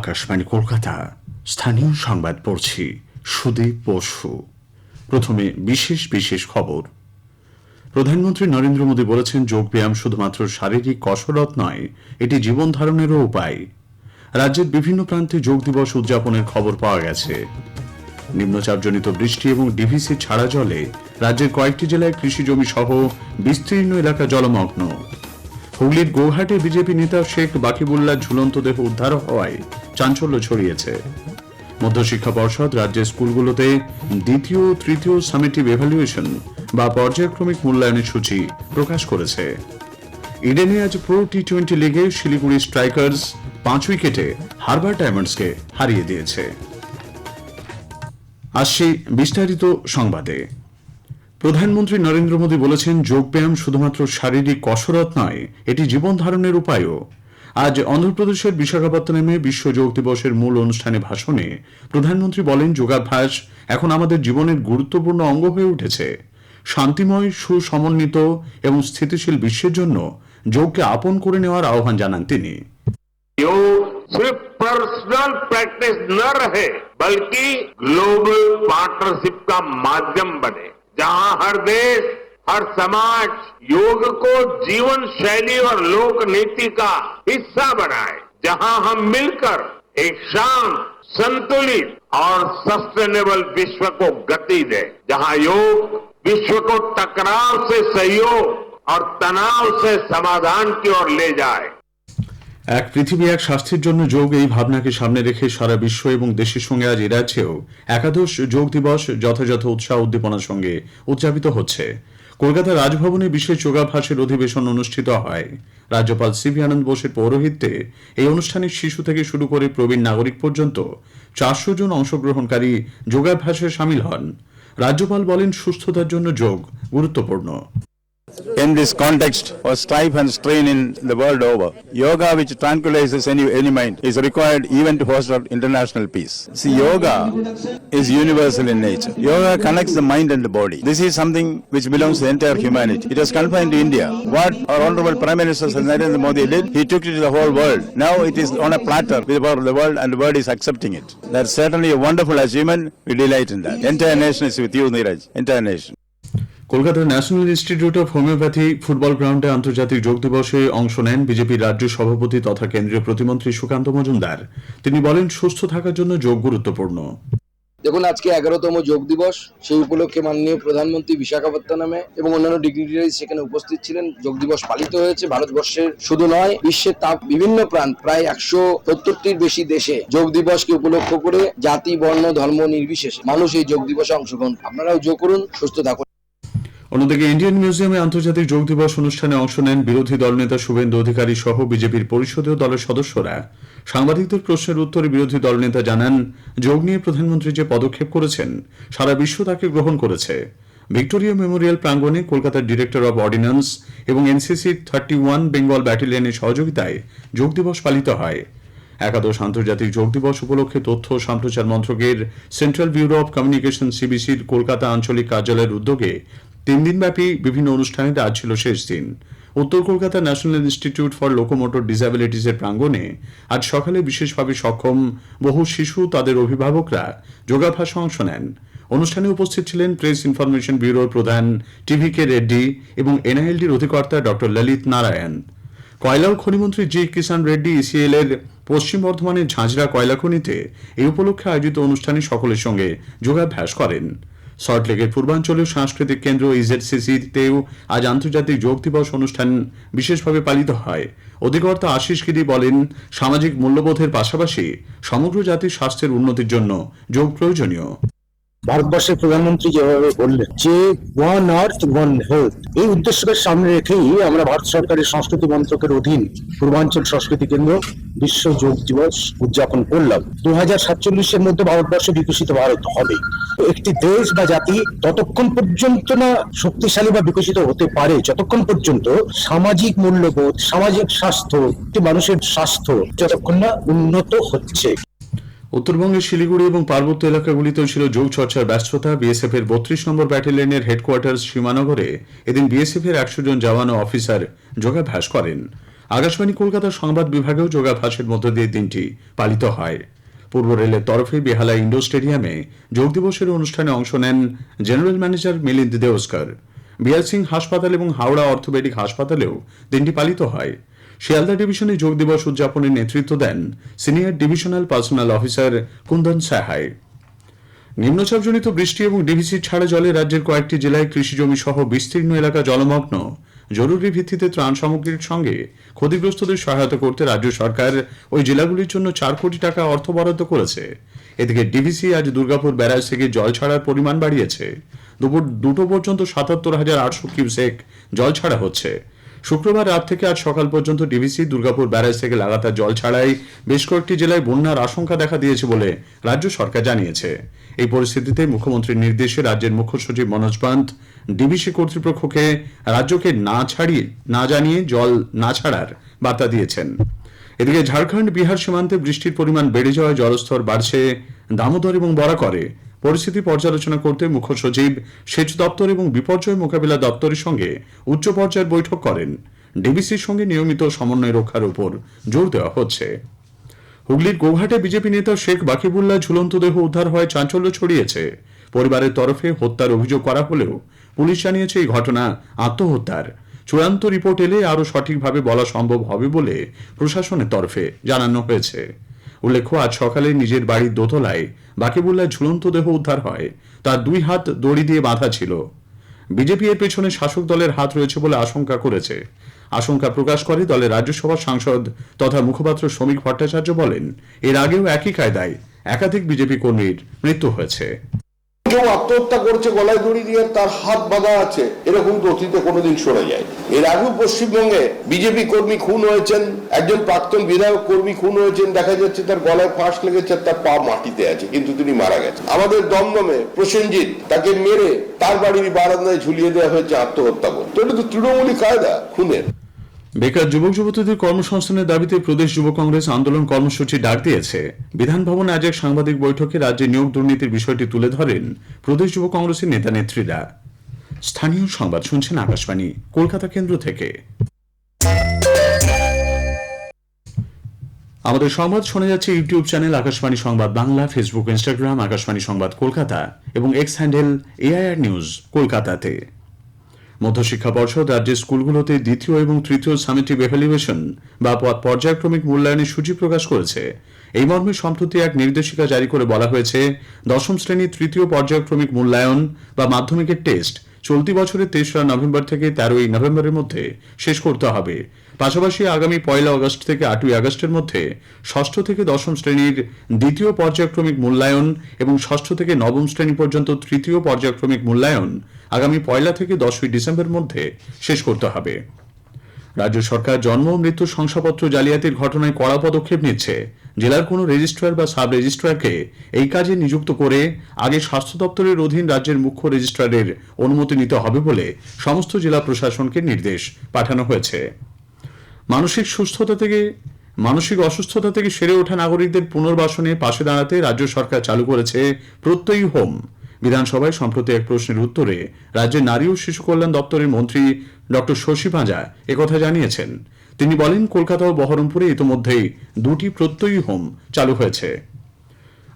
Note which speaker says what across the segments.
Speaker 1: আকাশবাণী, কলকাতা। স্থানীয় সংবাদ পড়ছি সুদীপ বসু। প্রথমে বিশেষ বিশেষ খবর। প্রধানমন্ত্রী নরেন্দ্র মোদী বলেছেন, যোগব্যায়াম শুধুমাত্র শারীরিক কসরত নয়, এটি জীবন ধারণেরও উপায়। রাজ্যের বিভিন্ন প্রান্তে যোগ দিবস উদযাপনের খবর পাওয়া গেছে। নিম্নচাপজনিত বৃষ্টি এবং ডিভিসি ছাড়া জলে রাজ্যের কয়েকটি জেলায় কৃষি জমি সহ বিস্তীর্ণ এলাকা জলমগ্ন। হুগলির গৌহাটে বিজেপি নেতা শেখ বাকিবুল্লাহ ঝুলন্ত দেহ উদ্ধার হওয়ায় চাঞ্চল্য ছড়িয়েছে। মধ্যশিক্ষা পর্ষদ রাজ্যের স্কুলগুলোতে দ্বিতীয় তৃতীয় সামেটিভ এভালুয়েশন বা পর্যায়ক্রমিক মূল্যায়নের সূচি প্রকাশ করেছে। ইডেনে আজ প্রো টি টোয়েন্টি লিগে শিলিগুড়ি স্ট্রাইকার্স পাঁচ উইকেটে হারবার ডায়মন্ডসকে হারিয়ে দিয়েছে। আসছি বিস্তারিত সংবাদে। প্রধানমন্ত্রী নরেন্দ্র মোদী বলেছেন যোগব্যায়াম শুধুমাত্র শারীরিক কসরত নয় এটি জীবন ধারণের উপায়ও আজ অন্ধ্রপ্রদেশের বিশাখাপত্তনমে বিশ্ব যোগ দিবসের মূল অনুষ্ঠানে ভাষণে প্রধানমন্ত্রী বলেন যোগাভ্যাস এখন আমাদের জীবনের গুরুত্বপূর্ণ অঙ্গ হয়ে উঠেছে শান্তিময় সুসমন্বিত এবং স্থিতিশীল বিশ্বের জন্য যোগকে আপন করে নেওয়ার আহ্বান জানান তিনি
Speaker 2: योग सिर्फ पर्सनल प्रैक्टिस न रहे बल्कि ग्लोबल पार्टनरशिप का माध्यम बने जहाँ हर देश, हर समाज योग को जीवन शैली और लोक नीति का हिस्सा बनाए, जहाँ हम मिलकर एक शांत, संतुलित और सस्टेनेबल विश्व को गति दे, जहाँ योग विश्व को टकराव से सहयोग और तनाव से समाधान की ओर ले जाए।
Speaker 1: এক পৃথিবী এক স্বাস্থ্যের জন্য যোগ এই ভাবনাকে সামনে রেখে সারা বিশ্ব এবং দেশের সঙ্গে আজ রাজ্যেও একাদশ যোগ দিবস যথাযথ উৎসাহ উদ্দীপনার সঙ্গে উদযাপিত হচ্ছে। কলকাতা রাজভবনে বিশেষ যোগাভ্যাসের অধিবেশন অনুষ্ঠিত হয়। রাজ্যপাল সিভি আনন্দ বোসের পৌরোহিত্যে এই অনুষ্ঠানে শিশু থেকে শুরু করে প্রবীণ নাগরিক পর্যন্ত চারশো জন অংশগ্রহণকারী যোগাভ্যাসে সামিল হন। রাজ্যপাল বলেন, সুস্থতার জন্য যোগ গুরুত্বপূর্ণ।
Speaker 3: In this context of strife and strain in the world over. Yoga, which tranquilizes any, any mind, is required even to foster international peace. See, yoga is universal in nature. Yoga connects the mind and the body. This is something which belongs to the entire humanity. It was confined to India. What our Honorable Prime Minister Narendra Modi did, he took it to the whole world. Now it is on a platter before the world and the world is accepting it. That's certainly a wonderful achievement. We delight in that. Entire nation is with you, Neeraj. Entire nation.
Speaker 1: কলকাতার national institute of homoeopathy football গ্রাউন্ডে আন্তর্জাতিক যোগ দিবসে অংশ নেন বিজেপির রাজ্য সভাপতি তথা কেন্দ্রীয় প্রতিমন্ত্রী সুকান্ত মজুমদার। তিনি বলেন, সুস্থ থাকার জন্য যোগ গুরুত্বপূর্ণ।
Speaker 4: দেখুন, আজকে এগারোতম যোগ দিবস। সেই উপলক্ষে মাননীয় প্রধানমন্ত্রী বিশাখাপত্তনমে এবং অন্যান্য ডিগনিটারি সেখানে উপস্থিত ছিলেন। যোগ দিবস পালিত হয়েছে। ভারতবর্ষের শুধু নয়, বিশ্বের তাপ বিভিন্ন প্রান্ত, প্রায় একশো সত্তরটির বেশি দেশে যোগ দিবসকে উপলক্ষ করে জাতি, বর্ণ, ধর্ম নির্বিশেষে মানুষ এই যোগ দিবসে অংশগ্রহণ আপনারাও যোগ করুন, সুস্থ থাকুন।
Speaker 1: অন্যদিকে ইন্ডিয়ান মিউজিয়ামে আন্তর্জাতিক যোগ দিবস অনুষ্ঠানে অংশ নেন বিরোধী দলনেতা শুভেন্দু অধিকারী সহ বিজেপির পরিষদীয় দলের সদস্যরা। সাংবাদিকদের প্রশ্নের উত্তরে বিরোধী দলনেতা জানান, যোগ নিয়ে প্রধানমন্ত্রী যে পদক্ষেপ করেছেন, সারা বিশ্ব তাকে গ্রহণ করেছে। ভিক্টোরিয়া মেমোরিয়াল প্রাঙ্গণে কলকাতার ডিরেক্টর অব অর্ডিন্যান্স এবং এনসিসি থার্টি ওয়ান বেঙ্গল ব্যাটালিয়নের সহযোগিতায় যোগ দিবস পালিত হয়। একাদশ আন্তর্জাতিক যোগ দিবস উপলক্ষে তথ্য সম্প্রচার মন্ত্রকের সেন্ট্রাল ব্যুরো অব কমিউনিকেশন সিবিসির কলকাতা আঞ্চলিক কার্যালয়ের উদ্যোগে তিন দিনব্যাপী বিভিন্ন অনুষ্ঠানে আজ ছিল শেষ দিন। উত্তর Kolkata national institute for locomotor ডিসএবিলিটিসের প্রাঙ্গণে আজ সকালে বিশেষভাবে সক্ষম বহু শিশু, তাদের অভিভাবকরা যোগাভ্যাসে অংশ নেন। অনুষ্ঠানে উপস্থিত ছিলেন প্রেস ইনফরমেশন ব্যুরোর প্রধান টিভি কে রেড্ডি এবং এনআইএলডির অধিকর্তা ডক্টর ললিত নারায়ণ। কয়লা ও খনিমন্ত্রী জি কিষান রেড্ডি ইসিএল এর পশ্চিম বর্ধমানের ঝাঁঝরা কয়লা খনিতে এই উপলক্ষে আয়োজিত অনুষ্ঠানে সকলের সঙ্গে যোগাভ্যাস করেন। সল্টলেকের পূর্বাঞ্চলীয় সাংস্কৃতিক কেন্দ্র ইজেডসিসিতেও আজ আন্তর্জাতিক যোগ দিবস অনুষ্ঠান বিশেষভাবে পালিত হয়। অধিকর্তা আশিস গিরি বলেন, সামাজিক মূল্যবোধের পাশাপাশি সমগ্র জাতির স্বাস্থ্যের উন্নতির জন্য যোগ প্রয়োজনীয়।
Speaker 5: ভারতবর্ষের প্রধানমন্ত্রী যেভাবে বললেন যে ওয়ান আর্থ ওয়ান হেলথ এই উদ্দেশ্যকে সামনে রেখেই আমরা ভারত সরকারের সংস্কৃতি মন্ত্রকের অধীন পূর্বাঞ্চল সংস্কৃতি কেন্দ্র বিশ্ব যোগ দিবস উদযাপন করলাম। দু হাজার সাতচল্লিশের মধ্যে ভারতবর্ষ বিকশিত ভারত হবে। একটি দেশ বা জাতি ততক্ষণ পর্যন্ত না শক্তিশালী বা বিকশিত হতে পারে, যতক্ষণ পর্যন্ত সামাজিক মূল্যবোধ, সামাজিক স্বাস্থ্য, একটি মানুষের স্বাস্থ্য যতক্ষণ না উন্নত হচ্ছে।
Speaker 1: উত্তরবঙ্গের শিলিগুড়ি এবং পার্বত্য এলাকাগুলিতেও ছিল যোগ চর্চার ব্যস্ততা বিএসএফ এর বত্রিশ নম্বর ব্যাটালিয়নের হেডকোয়ার্টার সীমানগরে এদিন বিএসএফ এর একশো জন জওয়ান ও অফিসার যোগাভ্যাস করেন। আকাশবাণী কলকাতার সংবাদ বিভাগেও যোগাভ্যাসের মধ্য দিয়ে দিনটি পালিত হয়। পূর্ব রেলের তরফে বেহালা ইন্ডোর স্টেডিয়ামে যোগ দিবসের অনুষ্ঠানে অংশ নেন general manager Milind Deoskar B R Singh হাসপাতাল এবং হাওড়া অর্থোপেডিক হাসপাতালেও দিনটি পালিত হয়। শিয়ালদা ডিভিশনে যোগ দিবস উদযাপনের নেতৃত্ব দেন senior divisional personnel officer Kundan Sahay নিম্নচাপজনিত বৃষ্টি এবং ডিভিসি ছাড়া জলে রাজ্যের কয়েকটি জেলায় কৃষি জমি সহ বিস্তীর্ণ এলাকা জলমগ্ন। জরুরি ভিত্তিতে ত্রাণ সামগ্রীর সঙ্গে ক্ষতিগ্রস্তদের সহায়তা করতে রাজ্য সরকার ওই জেলাগুলির জন্য চার কোটি টাকা অর্থ বরাদ্দ করেছে। এদিকে ডিভিসি আজ দুর্গাপুর ব্যারাজ থেকে জল ছাড়ার পরিমাণ বাড়িয়েছে। দুপুর দুটো পর্যন্ত সাতাত্তর হাজার আটশো কিউসেক জল ছাড়া হচ্ছে। শুক্রবার রাত থেকে আজ সকাল পর্যন্ত ডিভিসি দুর্গাপুর ব্যারাজ থেকে লাগাতার জল ছাড়াই বেশ কয়েকটি জেলায় বন্যার আশঙ্কা দেখা দিয়েছে বলে রাজ্য সরকার জানিয়েছে। এই পরিস্থিতিতে মুখ্যমন্ত্রীর নির্দেশে রাজ্যের মুখ্য সচিব মনোজ পান্ত ডিভিসি কর্তৃপক্ষকে রাজ্যকে না ছাড়িয়ে, না জানিয়ে জল না ছাড়ার বার্তা দিয়েছেন। এদিকে ঝাড়খণ্ড বিহার সীমান্তে বৃষ্টির পরিমাণ বেড়ে যাওয়ায় জলস্তর বাড়ছে দামোদর এবং বরাকরে। পরিস্থিতি পর্যালোচনা করতে মুখ্য সচিব, সেচ দপ্তর এবং বিপর্যয় মোকাবিলা দপ্তরের সঙ্গে উচ্চ পর্যায়ের বৈঠক করেন। ডিবিসির সঙ্গে নিয়মিত সমন্বয় রক্ষার উপর জোর দেওয়া হচ্ছে। হুগলির গোঘাটে বিজেপি নেতা শেখ বাকিবুল্লাহ ঝুলন্ত দেহ উদ্ধার হয় চাঞ্চল্য ছড়িয়েছে। পরিবারের তরফে হত্যার অভিযোগ করা হলেও পুলিশ জানিয়েছে এই ঘটনা আত্মহত্যার। চূড়ান্ত রিপোর্ট এলে আরও সঠিকভাবে বলা সম্ভব হবে বলে প্রশাসনের তরফে জানানো হয়েছে। উল্লেখ্য, আজ সকালে নিজের বাড়ির দোতলায় বাকিবুল্লার ঝুলন্ত দেহ উদ্ধার হয়। তার দুই হাত দড়ি দিয়ে বাঁধা ছিল। বিজেপি এর পেছনে শাসক দলের হাত রয়েছে বলে আশঙ্কা করেছে। আশঙ্কা প্রকাশ করে দলের রাজ্যসভা সাংসদ তথা মুখপাত্র শ্রমিক ভট্টাচার্য বলেন, এর আগেও একই কায়দায় একাধিক বিজেপি কর্মীর মৃত্যু হয়েছে।
Speaker 6: কেউ আত্মহত্যা করছে, গলায় দড়ি দিয়ে তার হাত বাঁধা আছে, এরকম তো অতীতে কোনোদিন শোনা যায় এর আগেও পশ্চিমবঙ্গে বিজেপি কর্মী খুন হয়েছেন, একজন প্রাক্তন বিধায়ক কর্মী খুন হয়েছেন, দেখা যাচ্ছে তার গলায় ফাঁস লেগেছে, তার পা মাটিতে আছে, কিন্তু তিনি মারা গেছেন। আমাদের দমদমে প্রসেনজিৎ তাকে মেরে তার বাড়ির বারান্দায় ঝুলিয়ে দেওয়া হয়েছে আত্মহত্যা করে। তো এটা তো তৃণমূলী কায়দা, খুনের।
Speaker 1: বেকার যুবক যুবতীদের কর্মসংস্থানের দাবিতে প্রদেশ যুব কংগ্রেস আন্দোলন কর্মসূচি ডাক দিয়েছে। বিধান ভবনে আজ এক সাংবাদিক বৈঠকে রাজ্যে নিয়োগ দুর্নীতির বিষয়টি তুলে ধরেন প্রদেশ যুব কংগ্রেসের নেতা নেত্রীরা। স্থানীয় সংবাদ শুনছেন আকাশবাণী, কলকাতা কেন্দ্র থেকে। আমাদের সংবাদ শোনা যাচ্ছে ইউটিউব চ্যানেল আকাশবাণী সংবাদ বাংলা, ফেসবুক, ইনস্টাগ্রাম, আকাশবাণী সংবাদ কলকাতা এবং এক্স হ্যান্ডেল এআইআর নিউজ কলকাতাতে। মধ্যশিক্ষা পর্ষদ রাজ্যের স্কুলগুলোতে দ্বিতীয় এবং তৃতীয় সামেটিভ এভ্যালুয়েশন বা পর্যায়ক্রমিক মূল্যায়নের সূচি প্রকাশ করেছে। এই মর্মে সম্প্রতি এক নির্দেশিকা জারি করে বলা হয়েছে, দশম শ্রেণির তৃতীয় পর্যায়ক্রমিক মূল্যায়ন বা মাধ্যমিকের টেস্ট চলতি বছরের তেসরা নভেম্বর থেকে তেরোই নভেম্বরের মধ্যে শেষ করতে হবে। পাশাপাশি আগামী পয়লা আগস্ট থেকে আটই আগস্টের মধ্যে ষষ্ঠ থেকে দশম শ্রেণির দ্বিতীয় পর্যায়ক্রমিক মূল্যায়ন এবং ষষ্ঠ থেকে নবম শ্রেণি পর্যন্ত তৃতীয় পর্যায়ক্রমিক মূল্যায়ন আগামী পয়লা থেকে দশই ডিসেম্বর মধ্যে শেষ করতে হবে। রাজ্য সরকার জন্ম মৃত্যু শংসাপত্র জালিয়াতির ঘটনায় কড়া পদক্ষেপ নিচ্ছে। জেলার কোনো রেজিস্ট্রার বা সাব রেজিস্ট্রারকে এই কাজে নিযুক্ত করে আগে স্বাস্থ্য দপ্তরের অধীন রাজ্যের মুখ্য রেজিস্ট্রারের অনুমতি নিতে হবে বলে সমস্ত জেলা প্রশাসনকে নির্দেশ পাঠানো হয়েছে। মানসিক সুস্থতা থেকে, মানসিক অসুস্থতা থেকে সেরে ওঠা নাগরিকদের পুনর্বাসনে পাশে দাঁড়াতে রাজ্য সরকার চালু করেছে প্রত্যয়ী হোম। বিধানসভায় সম্প্রতি এক প্রশ্নের উত্তরে রাজ্যের নারী ও শিশু কল্যাণ দপ্তরের মন্ত্রী ডক্টর শশী ভাঁজা একথা জানিয়েছেন। তিনি বলেন, কলকাতা ও বহরমপুরে ইতোমধ্যেই দুটি প্রত্যয়ী হোম চালু হয়েছে।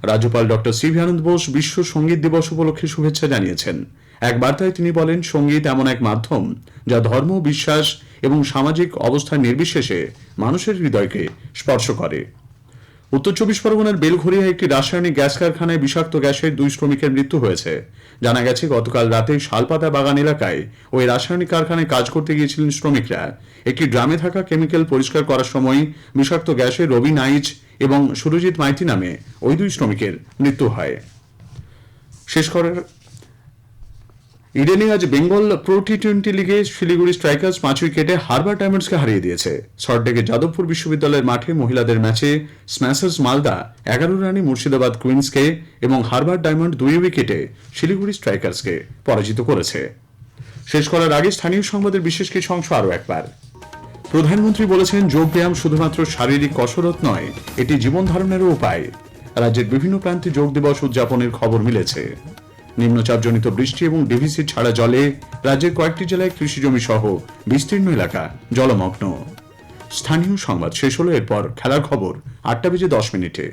Speaker 1: রাজ্যপাল ডক্টর সিভি আনন্দ বোস বিশ্ব সংগীত দিবস উপলক্ষে শুভেচ্ছা জানিয়েছেন। এক বার্তায় তিনি বলেন, সংগীত এমন এক মাধ্যম যা ধর্ম, বিশ্বাস এবং সামাজিক অবস্থান নির্বিশেষে মানুষের হৃদয়কে স্পর্শ করে। উত্তর চব্বিশ পরগনার বেলঘরিয়া একটি রাসায়নিক গ্যাস কারখানায় বিষাক্ত গ্যাসের দুই শ্রমিকের মৃত্যু হয়েছে। জানা গেছে, গতকাল রাতে শালপাতা বাগান এলাকায় ওই রাসায়নিক কারখানায় কাজ করতে গিয়েছিলেন শ্রমিকরা। একটি ড্রামে থাকা কেমিক্যাল পরিষ্কার করার সময় বিষাক্ত গ্যাসে রবি নাইচ এবং সুরজিৎ মাইতি নামে ওই দুই শ্রমিকের মৃত্যু হয়। শেষ করার ইডেনে আজ বেঙ্গল প্রো টি টোয়েন্টি লিগে শিলিগুড়ি স্ট্রাইকার্স পাঁচ উইকেটে হারবার ডায়মন্ডসকে হারিয়ে দিয়েছে। সল্টলেকে যাদবপুর বিশ্ববিদ্যালয়ের মাঠে মহিলাদের ম্যাচে স্ম্যাশার্স মালদা এগারো রানে মুর্শিদাবাদ কুইন্সকে এবং হারবার ডায়মন্ড দুই উইকেটে শিলিগুড়ি স্ট্রাইকার্সকে পরাজিত করেছে। শেষ করার আগে স্থানীয় সংবাদের বিশেষ কিছু অংশ আরও একবার। প্রধানমন্ত্রী বলেছেন, যোগব্যায়াম শুধুমাত্র শারীরিক কসরত নয়, এটি জীবন ধারণেরও উপায়। রাজ্যের বিভিন্ন প্রান্তে যোগ দিবস উদযাপনের খবর মিলেছে। নিম্নচাপজনিত বৃষ্টি এবং ডিভিসি ছাড়া জলে রাজ্যের কয়েকটি জেলায় কৃষি জমি সহ বিস্তীর্ণ এলাকা জলমগ্ন। স্থানীয় সংবাদ শেষ হলো এরপর খেলার খবর আটটা বেজে দশ মিনিটে।